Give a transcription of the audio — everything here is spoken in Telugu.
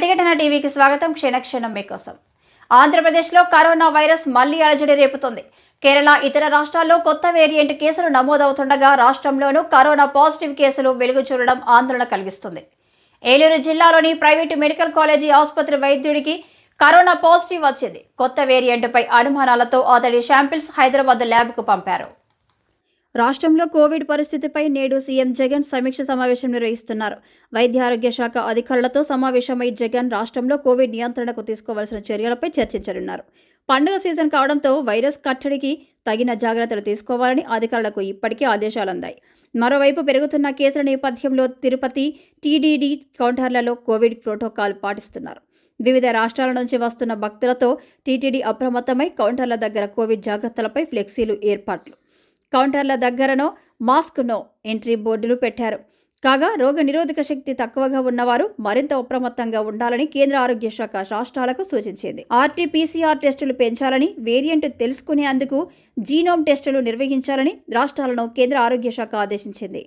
ప్రతిఘటన టీవీకి స్వాగతం. క్షణక్షణం మీకోసం. ఆంధ్రప్రదేశ్లో కరోనా వైరస్ మళ్ళీ అలజడి రేపుతుంది. కేరళ ఇతర రాష్ట్రాల్లో కొత్త వేరియంట్ కేసులు నమోదవుతుండగా రాష్ట్రంలోనూ కరోనా పాజిటివ్ కేసులు వెలుగు చూడడం ఆందోళన కలిగిస్తుంది. ఏలూరు జిల్లాలోని ప్రైవేటు మెడికల్ కాలేజీ ఆసుపత్రి వైద్యుడికి కరోనా పాజిటివ్ వచ్చింది. కొత్త వేరియంట్పై అనుమానాలతో అతడి శాంపిల్స్ హైదరాబాద్ ల్యాబ్కు పంపారు. రాష్ట్రంలో కోవిడ్ పరిస్థితిపై నేడు సీఎం జగన్ సమీక్ష సమావేశం నిర్వహిస్తున్నారు. వైద్య ఆరోగ్య శాఖ అధికారులతో సమావేశమై జగన్ రాష్ట్రంలో కోవిడ్ నియంత్రణకు తీసుకోవాల్సిన చర్యలపై చర్చించనున్నారు. పండుగ సీజన్ కావడంతో వైరస్ కట్టడికి తగిన జాగ్రత్తలు తీసుకోవాలని అధికారులకు ఇప్పటికే ఆదేశాలు అందాయి మరోవైపు పెరుగుతున్న కేసుల నేపథ్యంలో తిరుపతి టీడీడీ కౌంటర్లలో కోవిడ్ ప్రోటోకాల్ పాటిస్తున్నారు. వివిధ రాష్ట్రాల నుంచి వస్తున్న భక్తులతో టీటీడీ అప్రమత్తమై కౌంటర్ల దగ్గర కోవిడ్ జాగ్రత్తలపై ఫ్లెక్సీలు ఏర్పాట్లు. కౌంటర్ల దగ్గరనో మాస్క్నో ఎంట్రీ బోర్డులు పెట్టారు. కాగా రోగ నిరోధక శక్తి తక్కువగా ఉన్నవారు మరింత అప్రమత్తంగా ఉండాలని కేంద్ర ఆరోగ్య శాఖ రాష్ట్రాలకు సూచించింది. ఆర్టీపీసీఆర్ టెస్టులు పెంచాలని వేరియంట్ తెలుసుకునేందుకు జీనోమ్ టెస్టులు నిర్వహించాలని రాష్ట్రాలను కేంద్ర ఆరోగ్య శాఖ ఆదేశించింది.